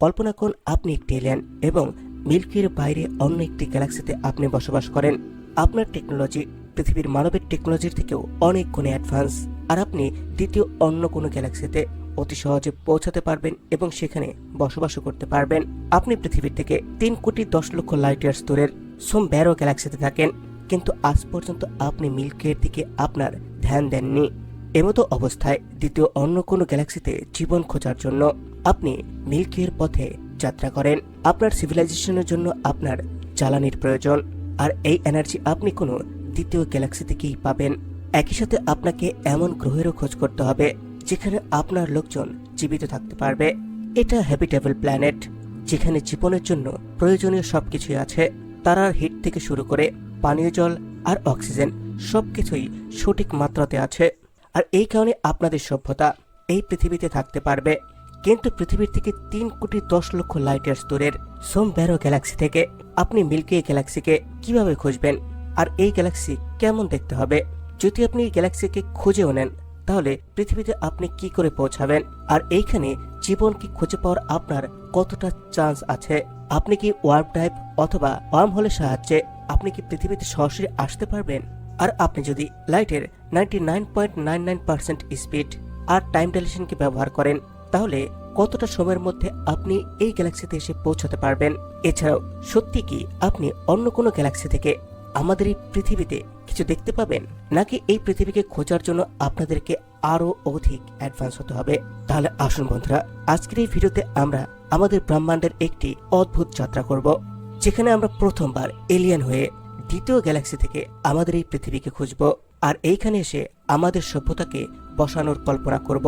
কল্পনা করুন আপনি একটি এলিয়ান এবং মিল্কির বাইরে অন্য একটি গ্যালাক্সিতে আপনি বসবাস করেন। আপনার টেকনোলজি পৃথিবীর মানবের টেকনোলজির থেকেও অনেক গুণে অ্যাডভান্স আর আপনি দ্বিতীয় অন্য কোনো গ্যালাক্সিতে অতি সহজে পৌঁছাতে পারবেন এবং সেখানে বসবাসও করতে পারবেন। আপনি পৃথিবীর থেকে তিন কোটি দশ লক্ষ লাইট ইয়ার্স দূরের সোম ব্যারো গ্যালাক্সিতে থাকেন। কিন্তু আজ পর্যন্ত আপনি মিল্কের দিকে আপনার ধ্যান দেননি। এমতো অবস্থায় দ্বিতীয় অন্য কোনো গ্যালাক্সিতে জীবন খোঁজার জন্য আপনি মিল্কের পথে যাত্রা করেন। আপনার সিভিলাইজেশনের জন্য আপনার জ্বালানির প্রয়োজন। আর এই এনার্জি আপনি কোনো দ্বিতীয় গ্যালাক্সি থেকেই পাবেন। একই সাথে আপনাকে এমন গ্রহেরও খোঁজ করতে হবে, যেখানে আপনার লোকজন জীবিত থাকতে পারবে। এটা হ্যাবিটেবল প্ল্যানেট যেখানে জীবনের জন্য প্রয়োজনীয় সব কিছুই আছে। তারার হিট থেকে শুরু করে পানীয় জল আর অক্সিজেন সব কিছুই সঠিক মাত্রাতে আছে। আর এই কারণে আপনাদের সভ্যতা এই পৃথিবীতে থাকতে পারবে। কিন্তু পৃথিবীর থেকে তিন কোটি দশ লক্ষ লাইট ইয়ার্স দূরের সোম ব্যারো গ্যালাক্সি থেকে আপনি মিল্কি গ্যালাক্সিকে কীভাবে খুঁজবেন? আর এই গ্যালাক্সি কেমন দেখতে হবে? যদি আপনি এই গ্যালাক্সিকে খুঁজেও নেন, তাহলে পৃথিবীতে আপনি কি করে পৌঁছাবেন? আর এইখানে জীবন কি খুঁজে পাওয়ার আপনার কতটা চান্স আছে? আপনি কি ওয়ার্প টাইপ অথবা ওয়ার্ম হোলের সাহায্যে আপনি কি পৃথিবীতে সরাসরি আসতে পারবেন? আর আপনি যদি লাইটের ninety nine point nine nine percent speed আর টাইম ডাইলেশনকে ব্যবহার করেন তাহলে কতটা সময়ের মধ্যে আপনি এই গ্যালাক্সিতে এসে পৌঁছাতে পারবেন? এছাড়াও, সত্যি কি আপনি অন্য কোনো গ্যালাক্সি থেকে আমাদের এই পৃথিবীতে কিছু দেখতে পাবেন? নাকি এই পৃথিবীকে খোঁজার জন্য আপনাদেরকে আরও অধিক অ্যাডভান্স হতে হবে? তাহলে আসুন বন্ধুরা, আজকের এই ভিডিওতে আমরা আমাদের ব্রহ্মাণ্ডের একটি অদ্ভুত যাত্রা করব, যেখানে আমরা প্রথমবার এলিয়ান হয়ে দ্বিতীয় গ্যালাক্সি থেকে আমাদের এই পৃথিবীকে খুঁজব, আর এইখানে এসে আমাদের সভ্যতাকে বসানোর কল্পনা করব।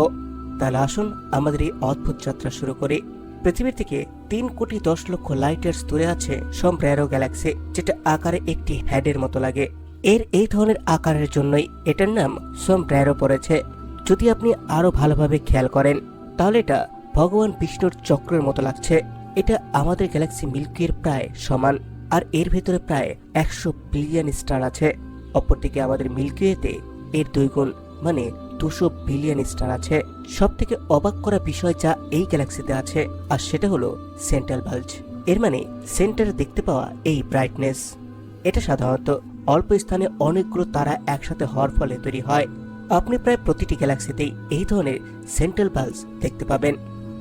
তাহলে আসুন আমাদের এই অদ্ভুত যাত্রা শুরু করি। পৃথিবীর থেকে তিন কোটি দশ লক্ষ লাইট ইয়ার্স দূরে আছে সম্প্রায়রো গ্যালাক্সি যেটা আকারে একটি হ্যাডের মতো লাগে। এর এই ধরনের আকারের জন্যই এটার নাম সম্প্রায়রো পড়েছে। যদি আপনি আরও ভালোভাবে খেয়াল করেন, তাহলে এটা ভগবান বিষ্ণুর চক্রের মতো লাগছে। এটা আমাদের গ্যালাক্সি মিল্কির প্রায় সমান, আর এর ভেতরে প্রায় একশো বিলিয়ন স্টার আছে। অপরদিকে আমাদের মিল্কিওয়েতে এর দুই গুণ মানে দুশো বিলিয়ন স্টার আছে। সব থেকে অবাক করা বিষয় যা এই গ্যালাক্সিতে আছে, আর সেটা হলো সেন্ট্রাল বাল্জ। এর মানে সেন্টারে দেখতে পাওয়া এই ব্রাইটনেস এটা সাধারণত অল্প স্থানে অনেকগুলো তারা একসাথে হওয়ার ফলে তৈরি হয়। আপনি প্রায় প্রতিটি গ্যালাক্সিতেই এই ধরনের সেন্ট্রাল বাল্বস দেখতে পাবেন।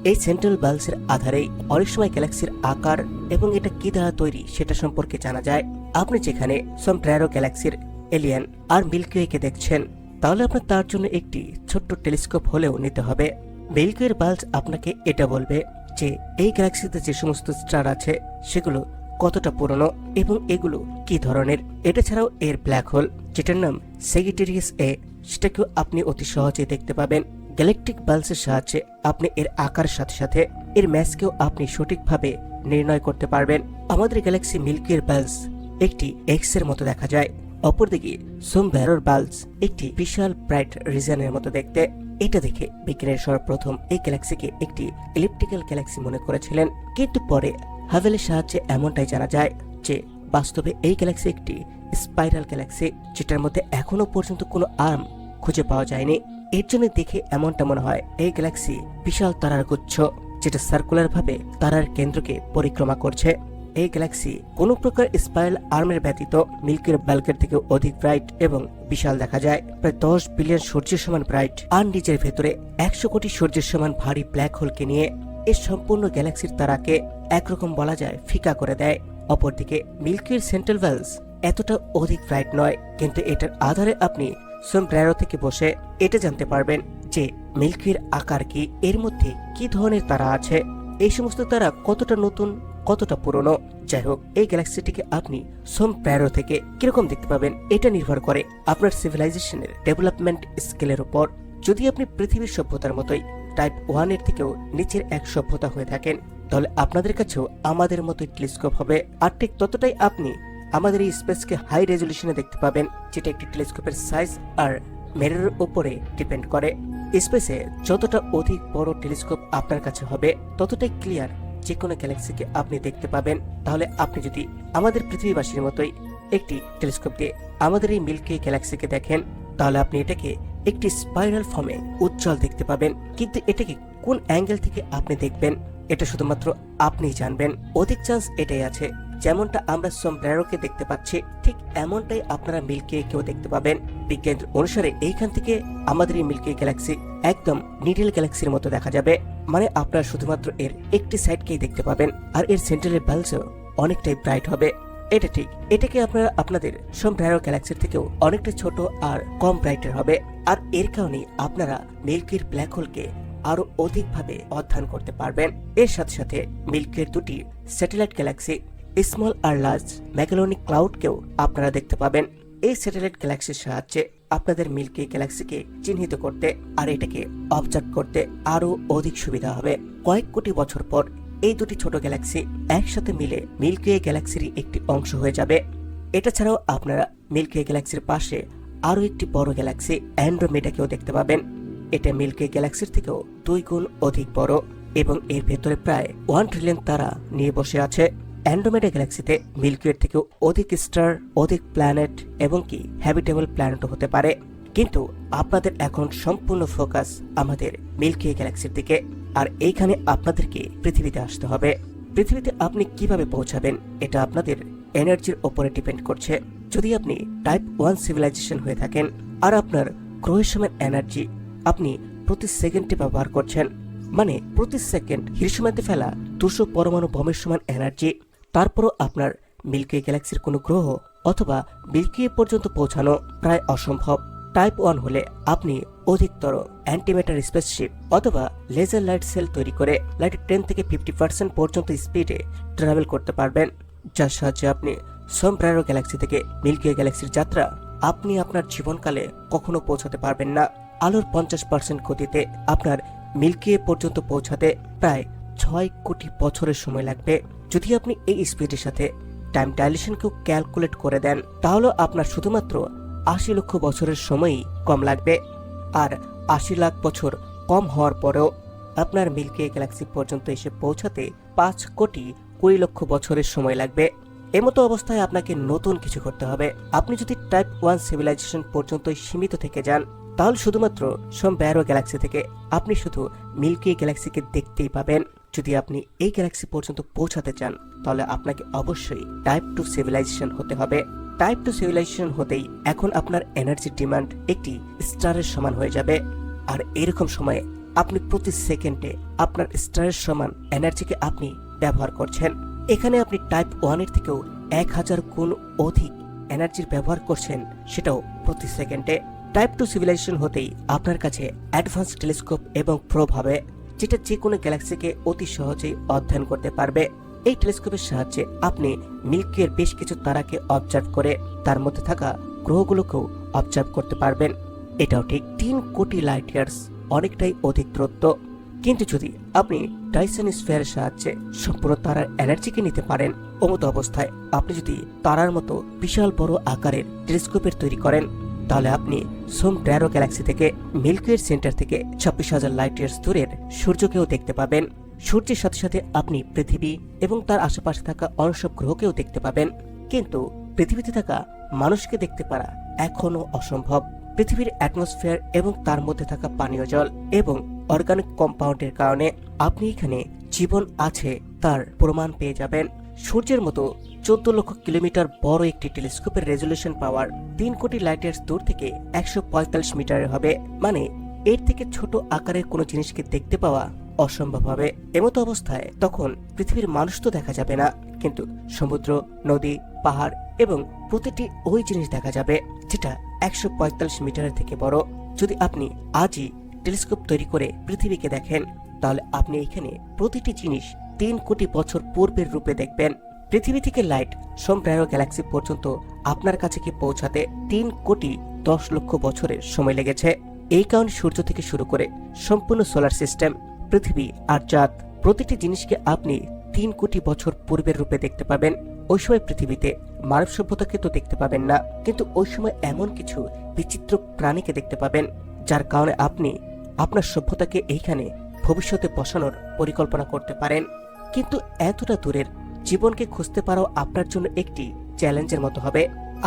এই সেন্ট্রাল বাল্বসের আধারেই অনেক সময় গ্যালাক্সির আকার এবং এটা কি দ্বারা তৈরি সেটা সম্পর্কে জানা যায়। আপনি যেখানে সম্প্রায়রো গ্যালাক্সির এলিয়ান আর মিল্কিওয়েকে দেখছেন তাহলে আপনার তার জন্য একটি ছোট্ট টেলিস্কোপ হলেও নিতে হবে। মিল্কিওয়ের বাল্বস আপনাকে এটা বলবে যে, এই গ্যালাক্সিতে যে সমস্ত স্টার আছে, সেগুলো কতটা পুরনো এবং এগুলো কি ধরনের? এটা ছাড়াও এর ব্ল্যাক হোল, যেটার নাম সেগিটেরিয়াস এ সেটাকেও আপনি অতি সহজে দেখতে পাবেন। গ্যালেকটিক বাল্বসের সাহায্যে আপনি এর আকার সাথে সাথে এর ম্যাচকেও আপনি সঠিকভাবে নির্ণয় করতে পারবেন। আমাদের গ্যালাক্সি মিল্কির বাল্বস একটি এক্সের মতো দেখা যায়। অপরদিকে, সোম ব্যারোর বাল্বস একটি বিশাল ব্রাইট রিজনের মতো দেখতে। এটা দেখে বিজ্ঞানীর সর্বপ্রথম এই গ্যালাক্সিকে একটি ইলেকট্রিক্যাল গ্যালাক্সি মনে করেছিলেন। কিন্তু পরে হাভেলের সাহায্যে এমনটাই জানা যায় যে, বাস্তবে এই গ্যালাক্সি একটি স্পাইরাল গ্যালাক্সি, যেটার মধ্যে এখনও পর্যন্ত কোনো আর্ম খুঁজে পাওয়া যায়নি। এর জন্য দেখে এমনটা মনে হয়, এই গ্যালাক্সি বিশাল তারার গুচ্ছ, যেটা সার্কুলার ভাবে তারার কেন্দ্রকে পরিক্রমা করছে। এই গ্যালাক্সি কোনো প্রকার স্পাইরাল আর্মের ব্যতীত মিল্কের ব্যালকের থেকে অধিক ব্রাইট এবং বিশাল দেখা যায়। প্রায় দশ বিলিয়ন সূর্যের সমান ব্রাইট। আর নিজের ভেতরে একশো কোটি সূর্যের সমান ভারী ব্ল্যাক হোলকে নিয়ে এর সম্পূর্ণ গ্যালাক্সির তারাকে একরকম বলা যায় ফিকা করে দেয়। অপরদিকে মিল্কির সেন্ট্রাল ওয়েলস এতটা অধিক ব্রাইট নয়, কিন্তু এটার আধারে আপনি সোমব্রেরো থেকে বসে এটা জানতে পারবেন যে মিল্কির আকার কি, এর মধ্যে কি ধরনের তারা আছে? এই সমস্ত তারা কতটা নতুন কতটা পুরনো? যাই হোক এই গ্যালাক্সিটিকে আপনি সোম প্যারো থেকে কীরকম দেখতে পাবেন, এটা নির্ভর করে আপনার সিভিলাইজেশনের ডেভেলপমেন্ট স্কেলের উপর। যদি আপনি পৃথিবীর সভ্যতার মতোই টাইপ ওয়ানের থেকেও নিচের এক সভ্যতা হয়ে থাকেন, তাহলে আপনাদের কাছেও আমাদের মতোই টেলিস্কোপ হবে। আর ঠিক ততটাই আপনি আমাদের এই স্পেসকে হাই রেজলিউশনে দেখতে পাবেন, যেটা একটি টেলিস্কোপের সাইজ আর মেরের উপরে ডিপেন্ড করে। স্পেসে যতটা অধিক বড় টেলিস্কোপ আপনার কাছে হবে, ততটাই ক্লিয়ার যে কোনো গ্যালাক্সিকে আপনি দেখতে পাবেন। তাহলে আপনি যদি আমাদের পৃথিবীবাসীর মতোই একটি টেলিস্কোপ দিয়ে আমাদের এই মিল্কি গ্যালাক্সিকে দেখেন, তাহলে আপনি এটাকে একটি স্পাইরাল ফর্মে উজ্জ্বল দেখতে পাবেন। কিন্তু এটাকে কোন অ্যাঙ্গেল থেকে আপনি দেখবেন, এটা শুধুমাত্র আপনিই জানবেন। অধিক চান্স এটাই আছে যেমনটা আমরা সোমব্রেরোকে দেখতে পাচ্ছি, ঠিক এমনটাই আপনারা মিল্কি কেও দেখতে পাবেন। বিজ্ঞান অনুসারে এইখান থেকে আমাদের এই মিল্কি গ্যালাক্সি একদম নিডেল গ্যালাক্সির মতো দেখা যাবে। মানে আপনারা শুধুমাত্র এর একটি সাইডকেই দেখতে পাবেন, আর এর সেন্ট্রালের বালসও অনেকটাই ব্রাইট হবে। এটা ঠিক। এটাকে আপনারা আপনাদের সোমব্রেরো গ্যালাক্সির থেকেও অনেকটা ছোট আর কম ব্রাইটের হবে। আর এর কারণেই আপনারা মিল্কির ব্ল্যাক হোলকে আরও অধিকভাবে অধ্যয়ন করতে পারবেন। এর সাথে সাথে মিল্কের দুটি স্যাটেলাইট গ্যালাক্সি স্মল আর লার্জ ম্যাগালোনিক ক্লাউডকেও আপনারা দেখতে পাবেন। এই স্যাটেলাইট গ্যালাক্সির সাহায্যে আপনাদের মিল্কি গ্যালাক্সিকে চিহ্নিত করতে আর এটাকে অবজার্ভ করতে আরও অধিক সুবিধা হবে। কয়েক কোটি বছর পর এই দুটি ছোট গ্যালাক্সি একসাথে মিলে মিল্কি গ্যালাক্সির একটি অংশ হয়ে যাবে। এটা ছাড়াও আপনারা মিল্কি গ্যালাক্সির পাশে আরও একটি বড় গ্যালাক্সি অ্যান্ড্রোমেডাকেও দেখতে পাবেন। এটা মিল্কি গ্যালাক্সির থেকেও দুই গুণ অধিক বড় এবং এর ভেতরে প্রায় ওয়ান ট্রিলিয়ন তারা নিয়ে বসে আছে। অ্যান্ড্রোমেডা গ্যালাক্সিতে মিল্কিওয়ের থেকেও অধিক স্টার, অধিক প্ল্যানেট এবং কি হ্যাবিটেবল প্ল্যানেটও হতে পারে। কিন্তু আপনাদের এখন সম্পূর্ণ ফোকাস আমাদের মিল্কি গ্যালাক্সির দিকে। আর এইখানে আপনাদেরকে পৃথিবীতে আসতে হবে। পৃথিবীতে আপনি কীভাবে পৌঁছাবেন এটা আপনাদের এনার্জির ওপরে ডিপেন্ড করছে। যদি আপনি টাইপ ওয়ান সিভিলাইজেশন হয়ে থাকেন আর আপনার সময় এনার্জি আপনি প্রতি সেকেন্ডে ব্যবহার করছেন মানে প্রতি সেকেন্ড হিরোসীমাতে ফেলা দুশো পরমাণু বমের সমান এনার্জি তারপরও আপনার মিল্কি গ্যালাক্সির কোনো গ্রহ অথবা মিল্কি পর্যন্ত পৌঁছানো প্রায় অসম্ভব। টাইপ ওয়ান হলে আপনি অধিকতর অ্যান্টিমেটার স্পেসশিপ অথবা লেজার লাইট সেল তৈরি করে লাইটের টেন থেকে ফিফটি পার্সেন্ট পর্যন্ত স্পিডে ট্রাভেল করতে পারবেন, যার সাহায্যে আপনি সোমব্রারো গ্যালাক্সি থেকে মিল্কি গ্যালাক্সির যাত্রা আপনি আপনার জীবনকালে কখনো পৌঁছাতে পারবেন না। আলোর পঞ্চাশ পার্সেন্ট গতিতে আপনার মিল্কি পর্যন্ত পৌঁছাতে প্রায় ছয় কোটি বছরের সময় লাগবে। যদি আপনি এই স্পিডের সাথে টাইম ডাইলেশনকেও ক্যালকুলেট করে দেন, তাহলে আপনার শুধুমাত্র আশি লক্ষ বছরের সময়ই কম লাগবে। আর আশি লাখ বছর কম হওয়ার পরেও আপনার মিল্কি গ্যালাক্সি পর্যন্ত এসে পৌঁছাতে পাঁচ কোটি কুড়ি লক্ষ বছরের সময় লাগবে। এমতো অবস্থায় আপনাকে নতুন কিছু করতে হবে। আপনি যদি টাইপ ওয়ান সিভিলাইজেশন পর্যন্তই সীমিত থেকে যান তাহলে শুধুমাত্র সোম ব্যারো গ্যালাক্সি থেকে আপনি শুধু মিল্কি গ্যালাক্সিকে দেখতেই পাবেন। যদি আপনি এই গ্যালাক্সি পর্যন্ত পৌঁছাতে চান, তাহলে আপনাকে অবশ্যই টাইপ টু সিভিলাইজেশন হতে হবে। টাইপ টু সিভিলাইজেশন হতেই এখন আপনার এনার্জির ডিমান্ড একটি স্টারের সমান হয়ে যাবে। আর এরকম সময়ে আপনি প্রতি সেকেন্ডে আপনার স্টারের সমান এনার্জিকে আপনি ব্যবহার করছেন। এখানে আপনি টাইপ ওয়ানের থেকেও এক হাজার গুণ অধিক এনার্জির ব্যবহার করছেন, সেটাও প্রতি সেকেন্ডে টাইপ টু সিভিলাইজেশন হতেই আপনার কাছে অ্যাডভান্স টেলিস্কোপ এবং প্রোব হবে, যেটা যে কোনো গ্যালাক্সিকে অতি সহজেই অধ্যয়ন করতে পারবে। এই টেলিস্কোপের সাহায্যে আপনি মিল্কির বেশ কিছু তারাকে অবজার্ভ করে, তার মধ্যে থাকা গ্রহগুলোকেও অবজার্ভ করতে পারবেন। এটাও ঠিক তিন কোটি লাইট ইয়ার্স অনেকটাই অধিক দূরত্ব। কিন্তু যদি আপনি টাইসন স্ফেয়ারের সাহায্যে সম্পূর্ণ তারার এনার্জিকে নিতে পারেন, অমতো অবস্থায় আপনি যদি তারার মতো বিশাল বড় আকারের টেলিস্কোপের তৈরি করেন তাহলে আপনি সোম ট্যারো গ্যালাক্সি থেকে মিল্কির সেন্টার থেকে ছাব্বিশ হাজার লাইট ইয়ার্স দূরের সূর্যকেও দেখতে পাবেন। সূর্যের সাথে সাথে আপনি পৃথিবী এবং তার আশেপাশে থাকা অনসব গ্রহকেও দেখতে পাবেন। কিন্তু পৃথিবীতে থাকা মানুষকে দেখতে পারা এখনও অসম্ভব। পৃথিবীর অ্যাটমসফিয়ার এবং তার মধ্যে থাকা পানীয় জল এবং অর্গানিক কম্পাউন্ডের কারণে আপনি এখানে জীবন আছে তার প্রমাণ পেয়ে যাবেন। সূর্যের মতো চোদ্দ লক্ষ কিলোমিটার বড় একটি টেলিস্কোপের রেজলিউশন পাওয়ার তিন কোটি লাইটের দূর থেকে একশো পঁয়তাল্লিশ মিটারের হবে। মানে এর থেকে ছোট আকারের কোনো জিনিসকে দেখতে পাওয়া অসম্ভব হবে। এমতো অবস্থায় তখন পৃথিবীর মানুষ তো দেখা যাবে না, কিন্তু সমুদ্র, নদী, পাহাড় এবং প্রতিটি ওই জিনিস দেখা যাবে, যেটা একশো পঁয়তাল্লিশ মিটারের থেকে বড়। যদি আপনি আজই টেলিস্কোপ তৈরি করে পৃথিবীকে দেখেন, তাহলে আপনি এখানে প্রতিটি জিনিস তিন কোটি বছর পূর্বের রূপে দেখবেন। পৃথিবী থেকে লাইট সোমপ্রায় গ্যালাক্সি পর্যন্ত আপনার কাছে কি পৌঁছাতে তিন কোটি দশ লক্ষ বছরের সময় লেগেছে? এই কারণে সূর্য থেকে শুরু করে সম্পূর্ণ সোলার সিস্টেম, পৃথিবী আর চাঁদ প্রতিটি জিনিসকে আপনি তিন কোটি বছর পূর্বের রূপে দেখতে পাবেন। ওই সময় পৃথিবীতে মানব সভ্যতাকে তো দেখতে পাবেন না, কিন্তু ওই সময় এমন কিছু বিচিত্র প্রাণীকে দেখতে পাবেন, যার কারণে আপনি আপনার সভ্যতাকে এইখানে ভবিষ্যতে বসানোর পরিকল্পনা করতে পারেন। কিন্তু এতটা দূরের জীবনকে খুঁজতে পারাও আপনার জন্য একটি চ্যালেঞ্জের মতো হবে।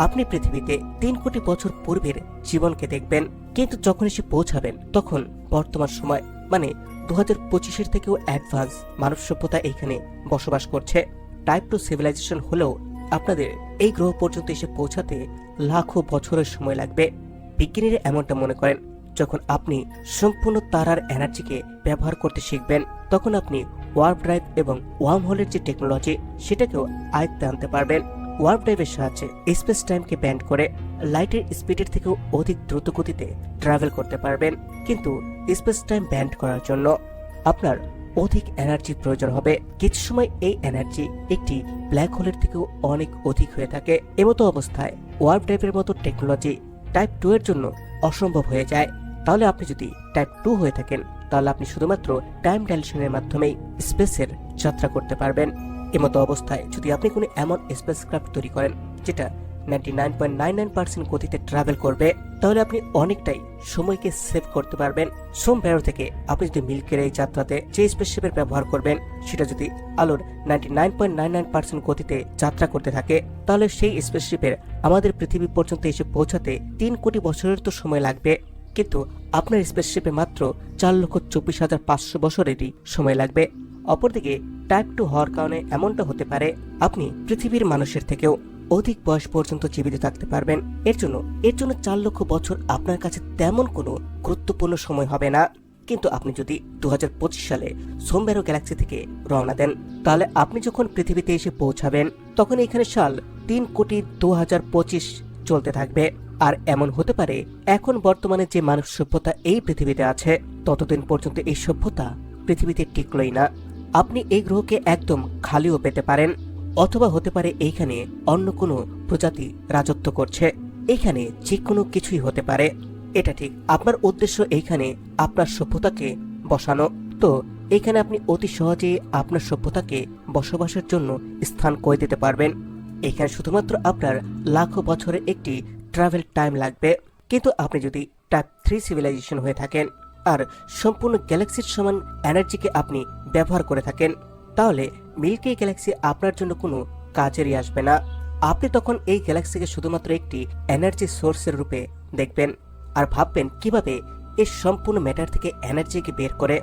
আপনি পৃথিবীতে তিন কোটি বছর পূর্বের জীবনকে দেখবেন, কিন্তু যখন এসে পৌঁছাবেন, তখন বর্তমান সময় মানে দু হাজার পঁচিশের থেকেও অ্যাডভান্স মানব সভ্যতা এইখানে বসবাস করছে। টাইপ টু সিভিলাইজেশন হলেও আপনাদের এই গ্রহ পর্যন্ত এসে পৌঁছাতে লাখো বছরের সময় লাগবে। বিজ্ঞানীরা এমনটা মনে করেন, যখন আপনি সম্পূর্ণ তারার এনার্জিকে ব্যবহার করতে শিখবেন, তখন আপনি ওয়ার্প ড্রাইভ এবং ওয়ার্ম হোলের যে টেকনোলজি সেটাকেও আয়ত্তে আনতে পারবেন। ওয়ার্প ড্রাইভের সাহায্যে স্পেস টাইমকে ব্যান্ড করে লাইটের স্পিডের থেকেও অধিক দ্রুত গতিতে ট্রাভেল করতে পারবেন। কিন্তু স্পেস টাইম ব্যান্ড করার জন্য আপনার অধিক এনার্জির প্রয়োজন হবে। কিছু সময় এই এনার্জি একটি ব্ল্যাক হোলের থেকেও অনেক অধিক হয়ে থাকে। এমতো অবস্থায় ওয়ার্প ড্রাইভের মতো টেকনোলজি টাইপ টু এর জন্য অসম্ভব হয়ে যায়। তাহলে আপনি যদি টাইপ টু হয়ে থাকেন তাহলে আপনি শুধুমাত্র টাইম ডাইলেশনের মাধ্যমেই স্পেসের যাত্রা করতে পারবেন। এমতো অবস্থায় যদি আপনি কোনো এমন স্পেস ক্রাফট তৈরি করেন, যেটা ninety nine point nine nine percent গতিতে ট্রাভেল করবে, তাহলে আপনি অনেকটাই সময়কে সেভ করতে পারবেন। সোম ব্যারো থেকে আপনি যদি মিল্কের এই যাত্রাতে যে স্পেসশিপের ব্যবহার করবেন, সেটা যদি আলোর ninety nine point nine nine percent গতিতে যাত্রা করতে থাকে, তাহলে সেই স্পেসশিপের আমাদের পৃথিবী পর্যন্ত এসে পৌঁছাতে তিন কোটি বছরের তো সময় লাগবে। কিন্তু আপনার স্পেসশিপে মাত্র চার লক্ষ চব্বিশ হাজার পাঁচশো বছরেরই সময় লাগবে। অপরদিকে টাইপ টু হওয়ার কারণে এমনটা হতে পারে, আপনি পৃথিবীর মানুষের থেকেও অধিক বয়স পর্যন্ত জীবিত থাকতে পারবেন। এর জন্য এর জন্য চার লক্ষ বছর আপনার কাছে তেমন কোনো গুরুত্বপূর্ণ সময় হবে না। কিন্তু আপনি যদি দু হাজার পঁচিশ সালে সোমবেরো গ্যালাক্সি থেকে রওনা দেন, তাহলে আপনি যখন পৃথিবীতে এসে পৌঁছাবেন, তখন এখানে সাল তিন কোটি দু হাজার পঁচিশ চলতে থাকবে। আর এমন হতে পারে, এখন বর্তমানে যে মানব সভ্যতা এই পৃথিবীতে আছে, ততদিন পর্যন্ত এই সভ্যতা পৃথিবীতে টিকলই না। আপনি এই গ্রহকে একদম খালিও পেতে পারেন, অথবা হতে পারে এইখানে অন্য কোনো প্রজাতি রাজত্ব করছে। এইখানে যে কোনো কিছুই হতে পারে। এটা ঠিক, আপনার উদ্দেশ্য এইখানে আপনার সভ্যতাকে বসানো। তো এখানে আপনি অতি সহজেই আপনার সভ্যতাকে বসবাসের জন্য স্থান করে দিতে পারবেন? এখানে শুধুমাত্র আপনার লাখো বছরের একটি ট্রাভেল টাইম লাগবে। কিন্তু আপনি যদি টাইপ থ্রি সিভিলাইজেশন হয়ে থাকেন, আর সম্পূর্ণ গ্যালাক্সির সমান এনার্জিকে আপনি ব্যবহার করে থাকেন, তাহলে মিল্কি গ্যালাক্সি আপনার জন্য কোনো কাজেরই আসবে না। আপনি তখন এই গ্যালাক্সিকে শুধুমাত্র একটি এনার্জি সোর্সের রূপে দেখবেন, আর ভাববেন কীভাবে এই সম্পূর্ণ ম্যাটার থেকে এনার্জিকে বের করে।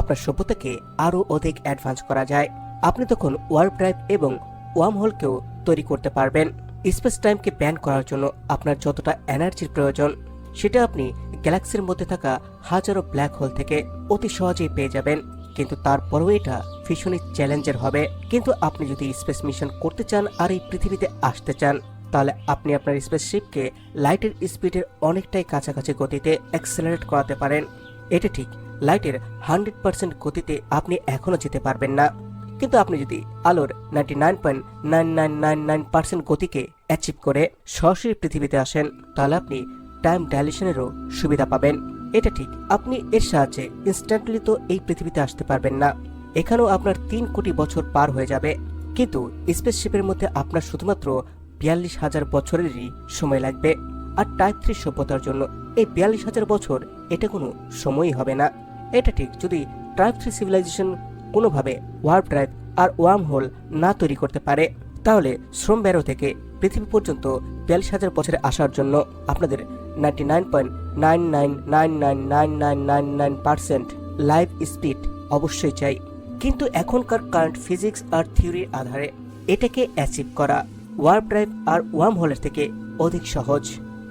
আপনার সভ্যতাকে আরও অধিক অ্যাডভান্স করা যায়। আপনি তখন ওয়ার্প ড্রাইভ এবং ওয়ার্ম হোলকেও তৈরি করতে পারবেন। স্পেস টাইমকে ব্যান করার জন্য আপনার যতটা এনার্জির প্রয়োজন, সেটা আপনি গ্যালাক্সির মধ্যে থাকা হাজারো ব্ল্যাক হোল থেকে অতি সহজেই পেয়ে যাবেন। কিন্তু তারপরেও এটা ভীষণই চ্যালেঞ্জের হবে। কিন্তু আপনি যদি স্পেস মিশন করতে চান আর এই পৃথিবীতে আসতে চান, তাহলে আপনি আপনার স্পেসশিপকে লাইটের স্পিডের অনেকটাই কাছাকাছি গতিতে অ্যাক্সেলারেট করাতে পারেন। এটা ঠিক, লাইটের হান্ড্রেড পার্সেন্ট গতিতে আপনি এখনও যেতে পারবেন না। কিন্তু আপনি যদি আলোর ninety nine point nine nine nine nine percent গতিকে অ্যাচিভ করে সরাসরি পৃথিবীতে আসেন, তাহলে আপনি টাইম ডাইলেশনেরও সুবিধা পাবেন। এটা ঠিক, আপনি এর সাহায্যে ইনস্ট্যান্টলি তো এই পৃথিবীতে আসতে পারবেন না। এখানেও আপনার তিন কোটি বছর পার হয়ে যাবে। কিন্তু স্পেসশিপের মধ্যে আপনার শুধুমাত্র বিয়াল্লিশ হাজার বছরেরই সময় লাগবে। আর টাইপ থ্রি সভ্যতার জন্য এই বিয়াল্লিশ হাজার বছর এটা কোনো সময়ই হবে না। এটা ঠিক, যদি টাইপ থ্রি সিভিলাইজেশন কোনোভাবে ওয়ার্প ড্রাইভ আর ওয়ার্ম হোল না তৈরি করতে পারে। তাহলে শ্রম ব্যারো থেকে পৃথিবী পর্যন্ত বিয়াল্লিশ হাজার বছরে আসার জন্য আপনাদের ninety nine point nine nine nine nine nine nine nine nine percent light speed অবশ্যই চাই। কিন্তু এখনকার কারেন্ট ফিজিক্স আর থিওরির আধারে এটাকে অ্যাচিভ করা ওয়ার্প ড্রাইভ আর ওয়ার্ম হোলের থেকে অধিক সহজ।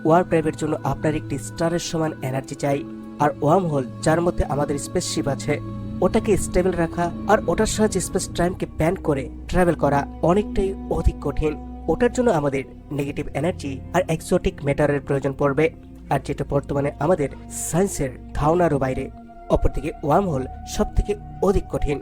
ওয়ার্প ড্রাইভের জন্য আপনার একটি স্টারের সমান এনার্জি চাই। আর ওয়ার্ম হোল যার মধ্যে আমাদের স্পেসশিপ আছে ওটাকে স্টেবল রাখা আর ওটার সাহায্যে স্পেস টাইমকে প্যান করে ট্রাভেল করা অনেকটাই অধিক কঠিন। ওটার জন্য আমাদের নেগেটিভ এনার্জি আর এক্সোটিক ম্যাটারের প্রয়োজন পড়বে। আর যেটা বর্তমানে আমাদের সায়েন্সের ধারণারও বাইরে। অপরদিকে ওয়ার্ম হোল সব থেকে অধিক কঠিন।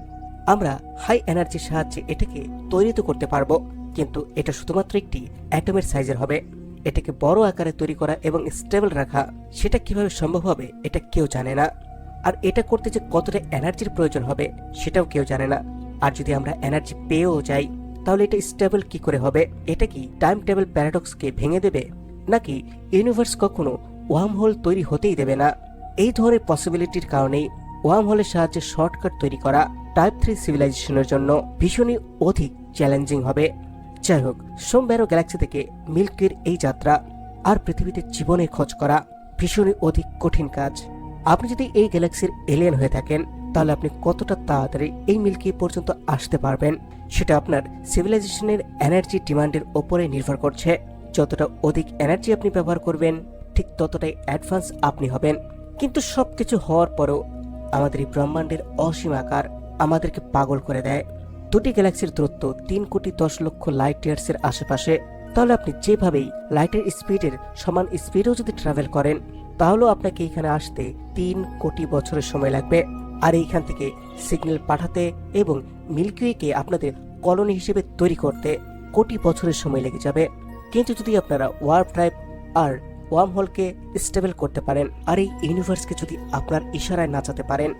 আমরা হাই এনার্জির সাহায্যে এটাকে তৈরি তো করতে পারব, কিন্তু এটা শুধুমাত্র একটি অ্যাটমের সাইজের হবে। এটাকে বড় আকারে তৈরি করা এবং স্টেবল রাখা, সেটা কীভাবে সম্ভব হবে এটা কেউ জানে না। আর এটা করতে যে কতটা এনার্জির প্রয়োজন হবে, সেটাও কেউ জানে না। আর যদি আমরা এনার্জি পেয়েও যাই, তাহলে এটা স্টেবল কি করে হবে? এটা কি টাইম টেবিল প্যারাডক্সকে ভেঙে দেবে? নাকি ইউনিভার্স কখনো ওয়ার্ম হোল তৈরি হতেই দেবে না? এই ধরনের পসিবিলিটির কারণেই ওয়ার্ম হোলের সাহায্যে শর্টকাট তৈরি করা টাইপ থ্রি সিভিলাইজেশনের জন্য ভীষণই অধিক চ্যালেঞ্জিং হবে। যাই হোক সোমব্যারো গ্যালাক্সি থেকে মিল্কের এই যাত্রা আর পৃথিবীতে জীবনে খোঁজ করা ভীষণই অধিক কঠিন কাজ। আপনি যদি এই গ্যালাক্সির এলিয়েন হয়ে থাকেন, তাহলে আপনি কতটা তাড়াতাড়ি এই মিল্কি পর্যন্ত আসতে পারবেন? সেটা আপনার সিভিলাইজেশনের এনার্জি ডিমান্ডের ওপরে নির্ভর করছে। যতটা অধিক এনার্জি আপনি ব্যবহার করবেন, ঠিক ততটাই অ্যাডভান্স আপনি হবেন। কিন্তু সব কিছু হওয়ার পরেও আমাদের এই ব্রহ্মাণ্ডের অসীম আকার আমাদেরকে পাগল করে দেয়। দুটি গ্যালাক্সির দূরত্ব তিন কোটি দশ লক্ষ লাইট ইয়ার্সের আশেপাশে। তাহলে আপনি যেভাবেই লাইটের স্পিডের সমান স্পিডেও যদি ট্রাভেল করেন তাহলেও আপনাকে এখানে আসতে তিন কোটি বছরের সময় লাগবে। আর এইখান থেকে সিগন্যাল পাঠাতে এবং মিল্কিওয়েকে আপনাদের কলোনি হিসেবে তৈরি করতে কোটি বছরের সময় লেগে যাবে। কিন্তু যদি আপনারা ওয়ার্প ড্রাইভ আর ওয়ার্ম হোলকে স্টেবল করতে পারেন, আর এই ইউনিভার্সকে যদি আপনার ইশারায় নাচাতে পারেন,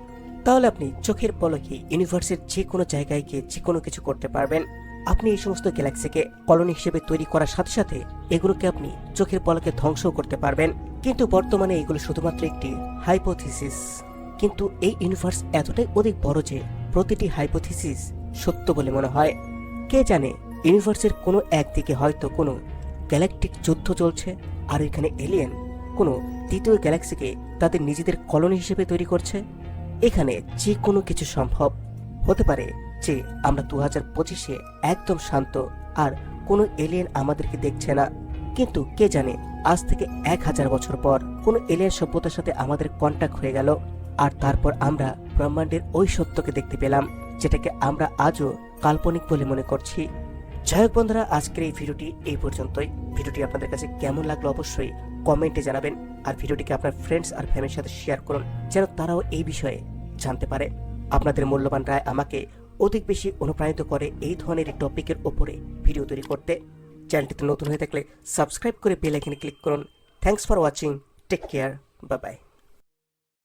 তাহলে আপনি চোখের পলকে ইউনিভার্সের যে কোনো জায়গায় গিয়ে যে কোনো কিছু করতে পারবেন। আপনি এই সমস্ত গ্যালাক্সিকে কলোনি হিসেবে তৈরি করার সাথে সাথে এগুলোকে আপনি চোখের পলকে ধ্বংসও করতে পারবেন। কিন্তু বর্তমানে এগুলো শুধুমাত্র একটি হাইপোথিসিস কিন্তু এই ইউনিভার্স এতটাই অধিক বড় যে প্রতিটি হাইপোথিসিস সত্য বলে মনে হয়। কে জানে ইউনিভার্সের কোনো একদিকে হয়তো কোনো গ্যালাকটিক যুদ্ধ চলছে আর এখানে এলিয়েন কোনো তৃতীয় গ্যালাক্সিকে তাদের নিজেদের কলোনি হিসেবে তৈরি করছে? এখানে যে কোনো কিছু সম্ভব। হতে পারে যে আমরা দু হাজার পঁচিশে একদম শান্ত আর কোনো এলিয়েন আমাদেরকে দেখছে না। কিন্তু কে জানে, আজ থেকে এক হাজার বছর পর কোনো এলিয়েন সভ্যতার সাথে আমাদের কন্ট্যাক্ট হয়ে গেল। আর তারপর আমরা ব্রহ্মাণ্ডের ওই সত্যকে দেখতে পেলাম, যেটাকে আমরা আজও কাল্পনিক বলে মনে করছি। যাই হোক বন্ধুরা, আজকের এই ভিডিওটি এই পর্যন্তই। ভিডিওটি আপনাদের কাছে কেমন লাগল অবশ্যই কমেন্টে জানাবেন। আর ভিডিওটিকে আপনার ফ্রেন্ডস আর ফ্যামিলির সাথে শেয়ার করুন, যেন তারাও এই বিষয়ে জানতে পারে। আপনাদের মূল্যবান রায় আমাকে অধিক বেশি অনুপ্রাণিত করে এই ধরনের টপিকের ওপরে ভিডিও তৈরি করতে চ্যানেলটিতে নতুন হয়ে থাকলে সাবস্ক্রাইব করে বেল আইকনে ক্লিক করুন। Thanks for watching take care bye bye